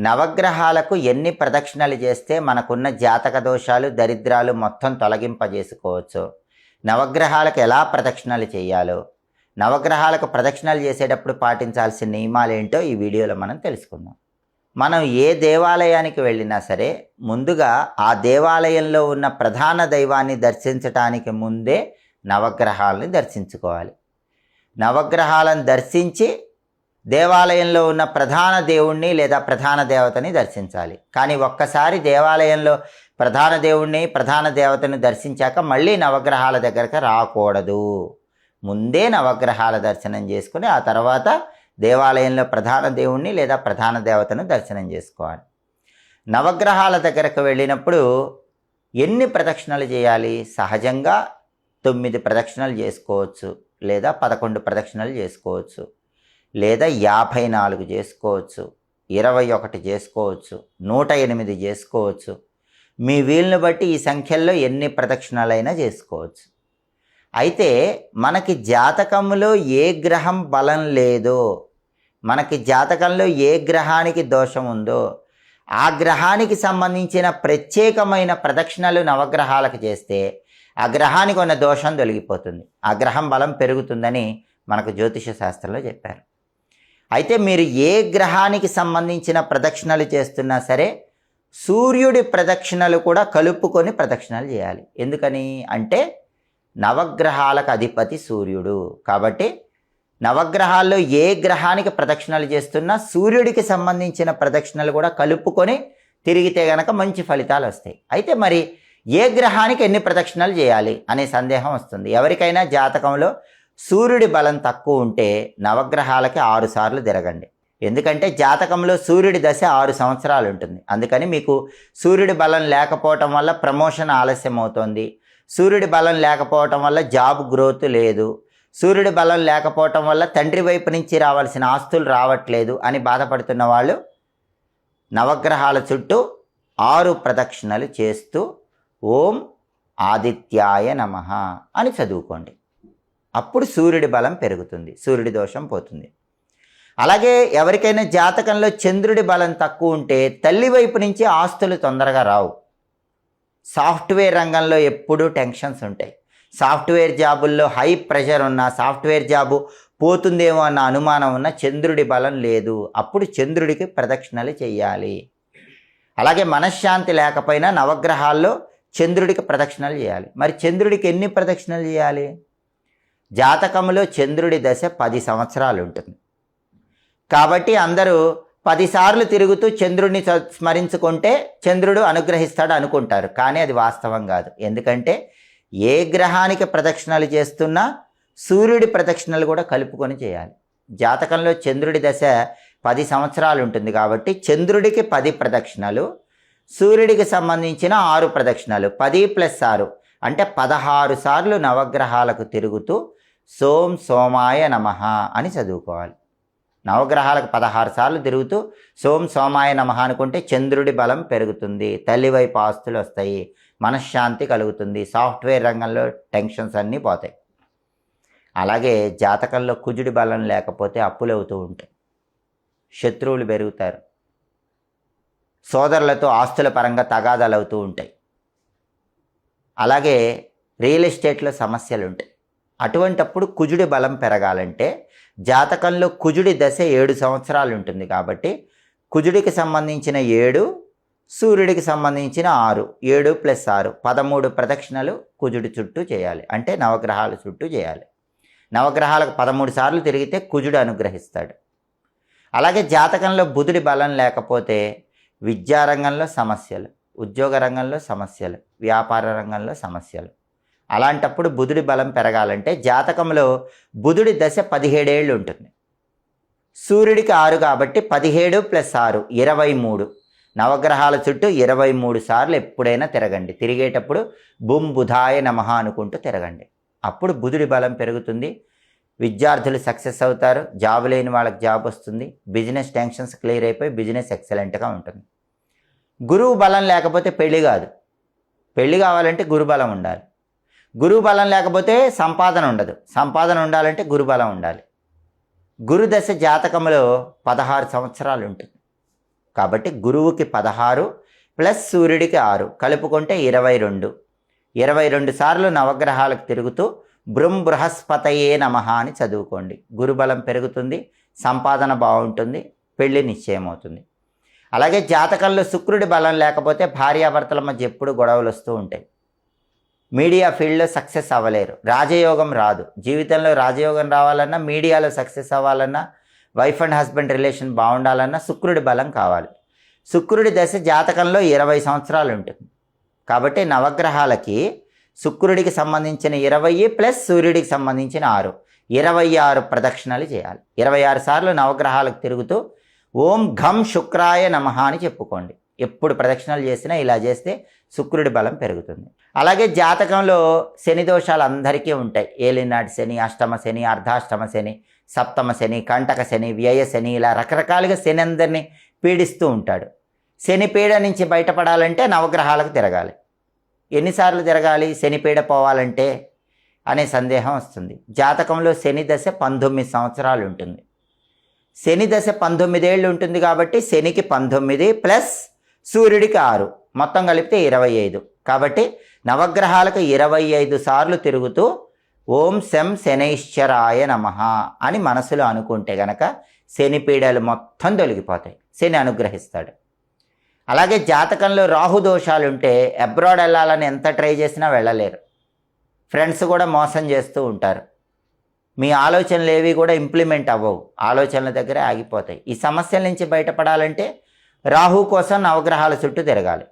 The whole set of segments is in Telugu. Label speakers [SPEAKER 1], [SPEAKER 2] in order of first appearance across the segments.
[SPEAKER 1] నవగ్రహాలకు ఎన్ని ప్రదక్షిణలు చేస్తే మనకున్న జాతక దోషాలు దరిద్రాలు మొత్తం తొలగింపజేసుకోవచ్చు? నవగ్రహాలకు ఎలా ప్రదక్షిణలు చేయాలో? నవగ్రహాలకు ప్రదక్షిణలు చేసేటప్పుడు పాటించాల్సిన నియమాలు ఏంటో ఈ వీడియోలో మనం తెలుసుకుందాం. మనం ఏ దేవాలయానికి వెళ్ళినా సరే ముందుగా ఆ దేవాలయంలో ఉన్న ప్రధాన దైవాన్ని దర్శించటానికి ముందే నవగ్రహాలని దర్శించుకోవాలి. నవగ్రహాలను దర్శించి దేవాలయంలో ఉన్న ప్రధాన దేవుణ్ణి లేదా ప్రధాన దేవతని దర్శించాలి. కానీ ఒక్కసారి దేవాలయంలో ప్రధాన దేవుణ్ణి ప్రధాన దేవతని దర్శించాక మళ్ళీ నవగ్రహాల దగ్గరకు రాకూడదు. ముందే నవగ్రహాల దర్శనం చేసుకుని ఆ తర్వాత దేవాలయంలో ప్రధాన దేవుణ్ణి లేదా ప్రధాన దేవతను దర్శనం చేసుకోవాలి. నవగ్రహాల దగ్గరకు వెళ్ళినప్పుడు ఎన్ని ప్రదక్షిణలు చేయాలి? సహజంగా తొమ్మిది ప్రదక్షిణలు చేసుకోవచ్చు లేదా పదకొండు ప్రదక్షిణలు చేసుకోవచ్చు. లేదా యాభై నాలుగు చేసుకోవచ్చు ఇరవై ఒకటి చేసుకోవచ్చు నూట ఎనిమిది చేసుకోవచ్చు. మీ వీలుని బట్టి ఈ సంఖ్యల్లో ఎన్ని ప్రదక్షిణలైనా చేసుకోవచ్చు. అయితే మనకి జాతకంలో ఏ గ్రహం బలం లేదో మనకి జాతకంలో ఏ గ్రహానికి దోషం ఉందో ఆ గ్రహానికి సంబంధించిన ప్రత్యేకమైన ప్రదక్షిణలు నవగ్రహాలకు చేస్తే ఆ గ్రహానికి ఉన్న దోషం తొలగిపోతుంది. ఆ గ్రహం బలం పెరుగుతుందని మనకు జ్యోతిష శాస్త్రంలో చెప్పారు. అయితే మీరు ఏ గ్రహానికి సంబంధించిన ప్రదక్షిణలు చేస్తున్నా సరే సూర్యుడి ప్రదక్షిణలు కూడా కలుపుకొని ప్రదక్షిణలు చేయాలి. ఎందుకని అంటే నవగ్రహాలకు అధిపతి సూర్యుడు. కాబట్టి నవగ్రహాల్లో ఏ గ్రహానికి ప్రదక్షిణలు చేస్తున్నా సూర్యుడికి సంబంధించిన ప్రదక్షిణలు కూడా కలుపుకొని తిరిగితే గనక మంచి ఫలితాలు వస్తాయి. అయితే మరి ఏ గ్రహానికి ఎన్ని ప్రదక్షిణలు చేయాలి అనే సందేహం వస్తుంది. ఎవరికైనా జాతకంలో సూర్యుడి బలం తక్కువ ఉంటే నవగ్రహాలకి ఆరు సార్లు తిరగండి. ఎందుకంటే జాతకంలో సూర్యుడి దశ ఆరు సంవత్సరాలు ఉంటుంది. అందుకని మీకు సూర్యుడి బలం లేకపోవటం వల్ల ప్రమోషన్ ఆలస్యం అవుతుంది. సూర్యుడి బలం లేకపోవటం వల్ల జాబ్ గ్రోత్ లేదు. సూర్యుడి బలం లేకపోవటం వల్ల తండ్రి వైపు నుంచి రావాల్సిన ఆస్తులు రావట్లేదు అని బాధపడుతున్న వాళ్ళు నవగ్రహాల చుట్టూ ఆరు ప్రదక్షిణలు చేస్తూ ఓం ఆదిత్యాయ నమ అని చదువుకోండి. అప్పుడు సూర్యుడి బలం పెరుగుతుంది సూర్యుడి దోషం పోతుంది. అలాగే ఎవరికైనా జాతకంలో చంద్రుడి బలం తక్కువ ఉంటే తల్లి వైపు నుంచి ఆస్తులు తొందరగా రావు. సాఫ్ట్వేర్ రంగంలో ఎప్పుడూ టెన్షన్స్ ఉంటాయి. సాఫ్ట్వేర్ జాబుల్లో హై ప్రెషర్ ఉన్న సాఫ్ట్వేర్ జాబు పోతుందేమో అన్న అనుమానం ఉన్న చంద్రుడి బలం లేదు. అప్పుడు చంద్రుడికి ప్రదక్షిణలు చేయాలి అలాగే మనశ్శాంతి లేకపోయినా నవగ్రహాల్లో చంద్రుడికి ప్రదక్షిణలు చేయాలి. మరి చంద్రుడికి ఎన్ని ప్రదక్షిణలు చేయాలి? జాతకంలో చంద్రుడి దశ పది సంవత్సరాలు ఉంటుంది కాబట్టి అందరూ పదిసార్లు తిరుగుతూ చంద్రుడిని స్మరించుకుంటే చంద్రుడు అనుగ్రహిస్తాడు అనుకుంటారు. కానీ అది వాస్తవం కాదు. ఎందుకంటే ఏ గ్రహానికి ప్రదక్షిణలు చేస్తున్నా సూర్యుడి ప్రదక్షిణలు కూడా కలుపుకొని చేయాలి. జాతకంలో చంద్రుడి దశ పది సంవత్సరాలు ఉంటుంది కాబట్టి చంద్రుడికి పది ప్రదక్షిణలు సూర్యుడికి సంబంధించిన ఆరు ప్రదక్షిణలు. పది ప్లస్ ఆరు అంటే పదహారు సార్లు నవగ్రహాలకు తిరుగుతూ సోం సోమాయ నమః అని చదువుకోవాలి. నవగ్రహాలకు పదహారు సార్లు తిరుగుతూ సోం సోమాయ నమ అనుకుంటే చంద్రుడి బలం పెరుగుతుంది తల్లి వైపు ఆస్తులు వస్తాయి మనశ్శాంతి కలుగుతుంది సాఫ్ట్వేర్ రంగంలో టెన్షన్స్ అన్నీ పోతాయి. అలాగే జాతకంలో కుజుడి బలం లేకపోతే అప్పులు అవుతూ ఉంటాయి. శత్రువులు పెరుగుతారు. సోదరులతో ఆస్తుల పరంగా తగాదాలు అవుతూ ఉంటాయి. అలాగే రియల్ ఎస్టేట్లో సమస్యలు ఉంటాయి. అటువంటప్పుడు కుజుడి బలం పెరగాలంటే జాతకంలో కుజుడి దశ ఏడు సంవత్సరాలు ఉంటుంది కాబట్టి కుజుడికి సంబంధించిన ఏడు సూర్యుడికి సంబంధించిన ఆరు ఏడు ప్లస్ ఆరు పదమూడు ప్రదక్షిణలు కుజుడి చుట్టూ చేయాలి. అంటే నవగ్రహాల చుట్టూ చేయాలి. నవగ్రహాలకు పదమూడు సార్లు తిరిగితే కుజుడు అనుగ్రహిస్తాడు. అలాగే జాతకంలో బుధుడి బలం లేకపోతే విద్యారంగంలో సమస్యలు ఉద్యోగ రంగంలో సమస్యలు వ్యాపార రంగంలో సమస్యలు. అలాంటప్పుడు బుధుడి బలం పెరగాలంటే జాతకంలో బుధుడి దశ పదిహేడేళ్ళు ఉంటుంది. సూర్యుడికి ఆరు కాబట్టి పదిహేడు ప్లస్ ఆరు ఇరవై మూడు. నవగ్రహాల చుట్టూ ఇరవై మూడు సార్లు ఎప్పుడైనా తిరగండి. తిరిగేటప్పుడు బుం బుధాయ నమః అనుకుంటూ తిరగండి. అప్పుడు బుధుడి బలం పెరుగుతుంది. విద్యార్థులు సక్సెస్ అవుతారు. జాబ్ లేని వాళ్ళకి జాబ్ వస్తుంది. బిజినెస్ టెన్షన్స్ క్లియర్ అయిపోయి బిజినెస్ ఎక్సలెంట్గా ఉంటుంది. గురువు బలం లేకపోతే పెళ్ళి కాదు. పెళ్ళి కావాలంటే గురుబలం ఉండాలి. గురువు బలం లేకపోతే సంపాదన ఉండదు. సంపాదన ఉండాలంటే గురుబలం ఉండాలి. గురుదశ జాతకంలో పదహారు సంవత్సరాలు ఉంటుంది. కాబట్టి గురువుకి పదహారు ప్లస్ సూర్యుడికి ఆరు. కలుపుకుంటే ఇరవై రెండు. ఇరవై రెండు సార్లు నవగ్రహాలకు తిరుగుతూ బృం బృహస్పతయే నమ అని చదువుకోండి. గురుబలం పెరుగుతుంది సంపాదన బాగుంటుంది పెళ్ళి నిశ్చయమవుతుంది. అలాగే జాతకంలో శుక్రుడి బలం లేకపోతే భార్యాభర్తల మధ్య ఎప్పుడు గొడవలు వస్తూ ఉంటాయి. మీడియా ఫీల్డ్లో సక్సెస్ అవ్వలేరు. రాజయోగం రాదు. జీవితంలో రాజయోగం రావాలన్నా మీడియాలో సక్సెస్ అవ్వాలన్నా వైఫ్ అండ్ హస్బెండ్ రిలేషన్ బాగుండాలన్నా శుక్రుడి బలం కావాలి. శుక్రుడి దశ జాతకంలో ఇరవై సంవత్సరాలు ఉంటుంది కాబట్టి నవగ్రహాలకి శుక్రుడికి సంబంధించిన ఇరవై ప్లస్ సూర్యుడికి సంబంధించిన ఆరు. ఇరవై ఆరు ప్రదక్షిణలు చేయాలి. ఇరవై ఆరు సార్లు నవగ్రహాలకు తిరుగుతూ ఓం ఘం శుక్రాయ నమ అని చెప్పుకోండి. ఎప్పుడు ప్రదక్షిణలు చేసినా ఇలా చేస్తే శుక్రుడి బలం పెరుగుతుంది. అలాగే జాతకంలో శని దోషాలు అందరికీ ఉంటాయి. ఏలినాటి శని అష్టమ శని అర్ధాష్టమ శని సప్తమ శని కంటక శని వ్యయ శని ఇలా రకరకాలుగా శని అందరినీ పీడిస్తూ ఉంటాడు. శని పీడ నుంచి బయటపడాలంటే నవగ్రహాలకు తిరగాలి. ఎన్నిసార్లు తిరగాలి? శని పీడ పోవాలంటే అనే సందేహం వస్తుంది. జాతకంలో శని దశ పంతొమ్మిది సంవత్సరాలు ఉంటుంది. శని దశ పంతొమ్మిదేళ్ళు ఉంటుంది కాబట్టి శనికి పంతొమ్మిది ప్లస్ సూర్యుడికి ఆరు. మొత్తం కలిపితే ఇరవై ఐదు. కాబట్టి నవగ్రహాలకు ఇరవై ఐదు సార్లు తిరుగుతూ ఓం శం శనైశ్చరాయ నమ అని మనసులో అనుకుంటే గనక శని పీడలు మొత్తం తొలగిపోతాయి. శని అనుగ్రహిస్తాడు. అలాగే జాతకంలో రాహు దోషాలు ఉంటే అబ్రాడ్ వెళ్ళాలని ఎంత ట్రై చేసినా వెళ్ళలేరు. ఫ్రెండ్స్ కూడా మోసం చేస్తూ ఉంటారు. మీ ఆలోచనలు ఏవి కూడా ఇంప్లిమెంట్ అవ్వవు. ఆలోచనల దగ్గరే ఆగిపోతాయి. ఈ సమస్యల నుంచి బయటపడాలంటే రాహు కోసం నవగ్రహాల చుట్టూ తిరగాలి.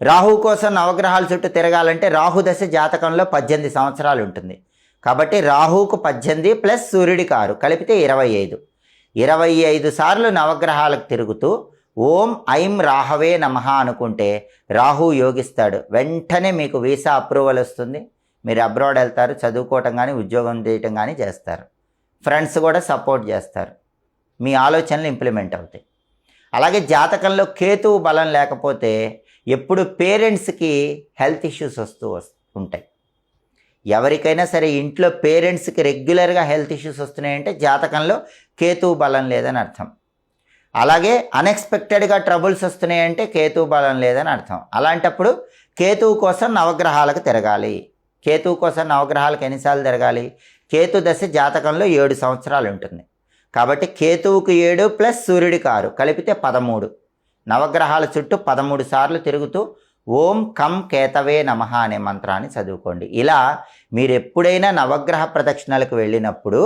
[SPEAKER 1] రాహు కోసం నవగ్రహాల చుట్టూ తిరగాలంటే రాహు దశ జాతకంలో పద్దెనిమిది సంవత్సరాలు ఉంటుంది. కాబట్టి రాహుకు పద్దెనిమిది ప్లస్ సూర్యుడికి ఆరు కలిపితే ఇరవై ఐదు. ఇరవై ఐదు సార్లు నవగ్రహాలకు తిరుగుతూ ఓం ఐం రాహవే నమః అనుకుంటే రాహు యోగిస్తాడు. వెంటనే మీకు వీసా అప్రూవల్ వస్తుంది. మీరు అబ్రాడ్ వెళ్తారు చదువుకోవటం కానీ ఉద్యోగం చేయటం కానీ చేస్తారు. ఫ్రెండ్స్ కూడా సపోర్ట్ చేస్తారు. మీ ఆలోచనలు ఇంప్లిమెంట్ అవుతాయి. అలాగే జాతకంలో కేతువు బలం లేకపోతే ఎప్పుడు పేరెంట్స్కి హెల్త్ ఇష్యూస్ వస్తూ వస్తు ఉంటాయి. ఎవరికైనా సరే ఇంట్లో పేరెంట్స్కి రెగ్యులర్గా హెల్త్ ఇష్యూస్ వస్తున్నాయంటే జాతకంలో కేతువు బలం లేదని అర్థం. అలాగే అన్ఎక్స్పెక్టెడ్గా ట్రబుల్స్ వస్తున్నాయంటే కేతువు బలం లేదని అర్థం. అలాంటప్పుడు కేతువు కోసం నవగ్రహాలకు తిరగాలి. కేతువు కోసం నవగ్రహాలకు ఎన్నిసార్లు తిరగాలి? కేతు దశ జాతకంలో ఏడు సంవత్సరాలు ఉంటుంది. కాబట్టి కేతువుకు ఏడు ప్లస్ సూర్యుడికి ఆరు కలిపితే పదమూడు. నవగ్రహాల చుట్టూ పదమూడు సార్లు తిరుగుతూ ఓం కం కేతవే నమ అనే మంత్రాన్ని చదువుకోండి. ఇలా మీరు ఎప్పుడైనా నవగ్రహ ప్రదక్షిణలకు వెళ్ళినప్పుడు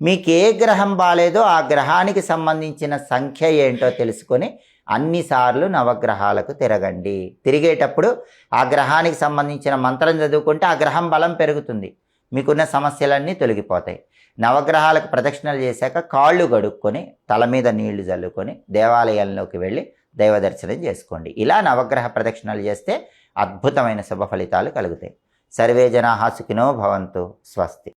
[SPEAKER 1] మీకు ఏ గ్రహం బాలేదో ఆ గ్రహానికి సంబంధించిన సంఖ్య ఏంటో తెలుసుకొని అన్నిసార్లు నవగ్రహాలకు తిరగండి. తిరిగేటప్పుడు ఆ గ్రహానికి సంబంధించిన మంత్రం చదువుకుంటే ఆ గ్రహం బలం పెరుగుతుంది. మీకున్న సమస్యలన్నీ తొలగిపోతాయి. నవగ్రహాలకు ప్రదక్షిణలు చేశాక కాళ్ళు గడుక్కొని తల మీద నీళ్ళు చల్లుకొని దేవాలయంలోకి వెళ్ళి దైవ దర్శనం చేసుకోండి. ఇలా నవగ్రహ ప్రదక్షిణలు చేస్తే అద్భుతమైన శుభ ఫలితాలు కలుగుతాయి. సర్వే జనా సుఖినో భవంతు. స్వస్తి.